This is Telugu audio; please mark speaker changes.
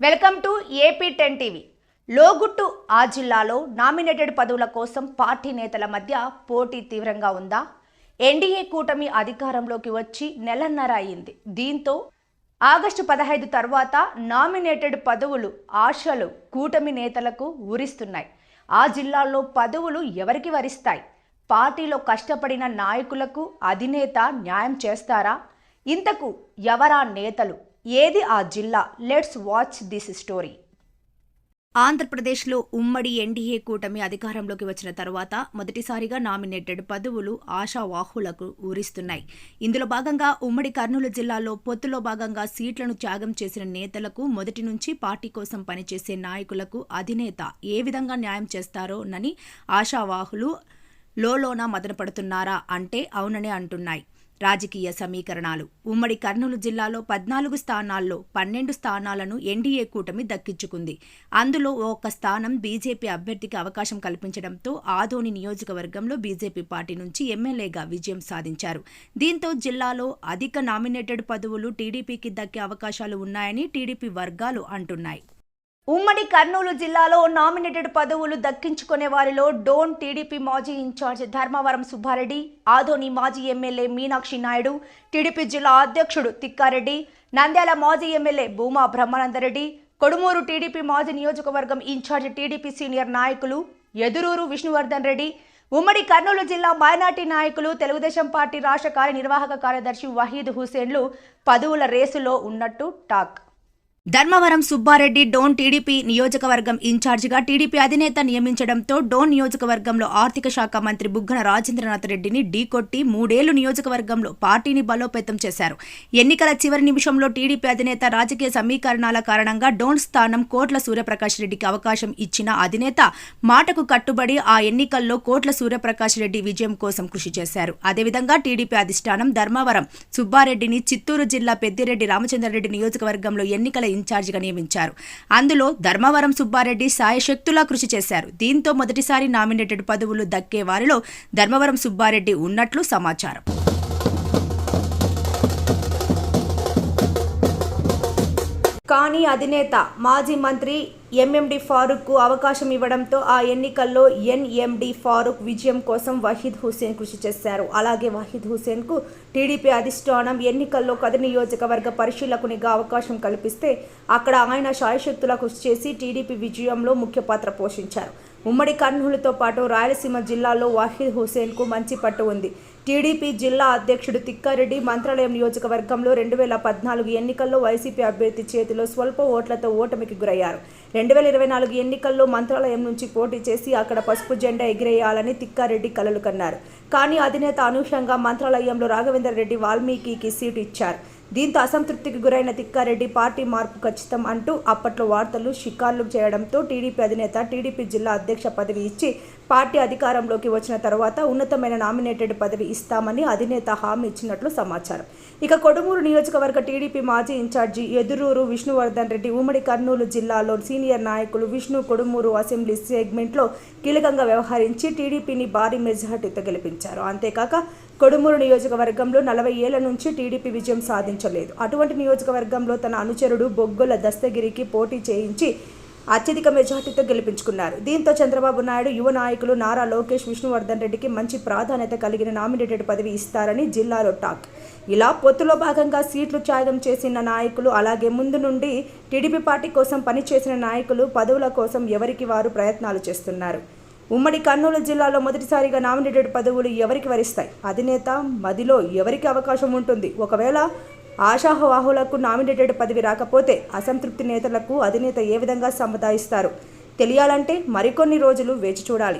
Speaker 1: Welcome to AP ten TV. లోగుట్టు ఆ జిల్లాలో నామినేటెడ్ పదవుల కోసం పార్టీ నేతల మధ్య పోటీ తీవ్రంగా ఉందా? ఎన్డీఏ కూటమి అధికారంలోకి వచ్చి నెలన్నర అయింది. దీంతో ఆగస్టు పదహైదు తర్వాత నామినేటెడ్ పదవులు ఆశలు కూటమి నేతలకు ఊరిస్తున్నాయి ఆ జిల్లాలో పదవులు ఎవరికి వరిస్తాయి? పార్టీలో కష్టపడిన నాయకులకు అధినేత న్యాయం చేస్తారా? ఇంతకు ఎవరా నేతలు? ఏది ఆ జిల్లా? లెట్స్ వాచ్ దిస్ స్టోరీ ఆంధ్రప్రదేశ్లో ఉమ్మడి ఎన్డీఏ కూటమి అధికారంలోకి వచ్చిన తర్వాత మొదటిసారిగా నామినేటెడ్ పదవులు ఆశావాహులకు ఊరిస్తున్నాయి. ఇందులో భాగంగా ఉమ్మడి కర్నూలు జిల్లాలో పొత్తులో భాగంగా సీట్లను త్యాగం చేసిన నేతలకు మొదటి నుంచి పార్టీ కోసం పనిచేసే నాయకులకు అధినేత ఏ విధంగా న్యాయం చేస్తారోనని ఆశావాహులు లోలోన మదనపడుతున్నారా అంటే అవుననే అంటున్నాయి. రాజకీయ సమీకరణాలు. ఉమ్మడి కర్నూలు జిల్లాలో పద్నాలుగు స్థానాల్లో పన్నెండు స్థానాలను ఎన్డీఏ కూటమి దక్కించుకుంది. అందులో ఒక స్థానం బీజేపీ అభ్యర్థికి అవకాశం కల్పించడంతో ఆదోని నియోజకవర్గంలో బీజేపీ పార్టీ నుంచి ఎమ్మెల్యేగా విజయం సాధించారు. దీంతో జిల్లాలో అధిక నామినేటెడ్ పదవులు టీడీపీకి దక్కే అవకాశాలు ఉన్నాయని టీడీపీ వర్గాలు అంటున్నాయి. ఉమ్మడి కర్నూలు జిల్లాలో నామినేటెడ్ పదవులు దక్కించుకునే వారిలో డోన్ టీడీపీ మాజీ ఇన్ఛార్జ్ ధర్మవరం సుబ్బారెడ్డి ఆదోని మాజీ ఎమ్మెల్యే మీనాక్షి నాయుడు టీడీపీ జిల్లా అధ్యక్షుడు తిక్కారెడ్డి నంద్యాల మాజీ ఎమ్మెల్యే భూమా బ్రహ్మానందరెడ్డి కొడుమూరు టీడీపీ మాజీ నియోజకవర్గం ఇన్ఛార్జ్ టీడీపీ సీనియర్ నాయకులు ఎదురూరు విష్ణువర్ధన్ రెడ్డి ఉమ్మడి కర్నూలు జిల్లా మైనార్టీ నాయకులు తెలుగుదేశం పార్టీ రాష్ట్ర కార్యనిర్వాహక కార్యదర్శి వహీద్ హుసేన్లు పదవుల రేసులో ఉన్నట్టు టాక్. ధర్మవరం సుబ్బారెడ్డి డోన్ టీడీపీ నియోజకవర్గం ఇన్ఛార్జిగా టీడీపీ అధినేత నియమించడంతో డోన్ నియోజకవర్గంలో ఆర్థిక శాఖ మంత్రి బుగ్గన రాజేంద్రనాథ్ రెడ్డిని ఢీకొట్టి మూడేళ్ళు నియోజకవర్గంలో పార్టీని బలోపేతం చేశారు. ఎన్నికల చివరి నిమిషంలో టీడీపీ అధినేత రాజకీయ సమీకరణాల కారణంగా డోన్ స్థానం కోట్ల సూర్యప్రకాష్ రెడ్డికి అవకాశం ఇచ్చిన అధినేత మాటకు కట్టుబడి ఆ ఎన్నికల్లో కోట్ల సూర్యప్రకాష్ రెడ్డి విజయం కోసం కృషి చేశారు. అదేవిధంగా టీడీపీ అధిష్టానం ధర్మవరం సుబ్బారెడ్డిని చిత్తూరు జిల్లా పెద్దిరెడ్డి రామచంద్రారెడ్డి నియోజకవర్గంలో ఎన్నికల ఇన్ఛార్జిగా నియమించారు. అందులో ధర్మవరం సుబ్బారెడ్డి సాయశక్తులా కృషి చేశారు. దీంతో మొదటిసారి నామినేటెడ్ పదవులు దక్కే వారిలో ధర్మవరం సుబ్బారెడ్డి ఉన్నట్లు సమాచారం. కానీ అధినేత మాజీ మంత్రి ఎంఎండి ఫారూక్ అవకాశం ఇవ్వడంతో ఆ ఎన్నికల్లో ఎన్ఎండి ఫారూక్ విజయం కోసం వహీద్ హుసేన్ కృషి చేశారు. అలాగే వహీద్ హుసేన్కు టీడీపీ అధిష్టానం ఎన్నికల్లో కథ నియోజకవర్గ పరిశీలకునిగా అవకాశం కల్పిస్తే అక్కడ ఆయన శాయశక్తుల కృషి చేసి టీడీపీ విజయంలో ముఖ్య పాత్ర పోషించారు. ఉమ్మడి కర్నూలుతో పాటు రాయలసీమ జిల్లాలో వాహిద్ హుసేన్కు మంచి పట్టు ఉంది. టీడీపీ జిల్లా అధ్యక్షుడు తిక్కారెడ్డి మంత్రాలయం నియోజకవర్గంలో రెండు వేల పద్నాలుగు ఎన్నికల్లో వైసీపీ అభ్యర్థి చేతిలో స్వల్ప ఓట్లతో ఓటమికి గురయ్యారు. రెండు వేల ఇరవై నాలుగు ఎన్నికల్లో మంత్రాలయం నుంచి పోటీ చేసి అక్కడ పసుపు జెండా ఎగిరేయాలని తిక్కారెడ్డి కలలు కన్నారు. కానీ అధినేత అనూహ్యంగా మంత్రాలయంలో రాఘవేందర్ రెడ్డి వాల్మీకి సీటు ఇచ్చారు. దీంతో అసంతృప్తికి గురైన తిక్కారెడ్డి పార్టీ మార్పు ఖచ్చితం అంటూ అప్పట్లో వార్తలు షికార్లు చేయడంతో టీడీపీ అధినేత టీడీపీ జిల్లా అధ్యక్ష పదవి ఇచ్చి పార్టీ అధికారంలోకి వచ్చిన తర్వాత ఉన్నతమైన నామినేటెడ్ పదవి ఇస్తామని అధినేత హామీ ఇచ్చినట్లు సమాచారం. ఇక కొడుమూరు నియోజకవర్గ టీడీపీ మాజీ ఇన్ఛార్జి ఎదురూరు విష్ణువర్ధన్ రెడ్డి ఉమ్మడి కర్నూలు జిల్లాలో సీనియర్ నాయకులు విష్ణు కొడుమూరు అసెంబ్లీ సెగ్మెంట్లో కీలకంగా వ్యవహరించి టీడీపీని భారీ మెజార్టీతో గెలిపించారు. అంతేకాక కొడుమూరు నియోజకవర్గంలో నలభై ఏళ్ళ నుంచి టీడీపీ విజయం సాధించలేదు. అటువంటి నియోజకవర్గంలో తన అనుచరుడు బొగ్గుల దస్తగిరికి పోటీ చేయించి అత్యధిక మెజార్టీతో గెలిపించుకున్నారు. దీంతో చంద్రబాబు నాయుడు యువ నాయకులు నారా లోకేష్ విష్ణువర్ధన్ రెడ్డికి మంచి ప్రాధాన్యత కలిగిన నామినేటెడ్ పదవి ఇస్తారని జిల్లాలో టాక్. ఇలా పొత్తులో భాగంగా సీట్లు త్యాగం చేసిన నాయకులు అలాగే ముందు నుండి టీడీపీ పార్టీ కోసం పనిచేసిన నాయకులు పదవుల కోసం ఎవరికి వారు ప్రయత్నాలు చేస్తున్నారు? ఉమ్మడి కర్నూలు జిల్లాలో మొదటిసారిగా నామినేటెడ్ పదవులు ఎవరికి వరిస్తాయి? అధినేత మదిలో ఎవరికి అవకాశం ఉంటుంది? ఒకవేళ ఆశాహవాహులకు నామినేటెడ్ పదవి రాకపోతే అసంతృప్తి నేతలకు అధినేత ఏ విధంగా సముదాయిస్తారు తెలియాలంటే మరికొన్ని రోజులు వేచి చూడాలి.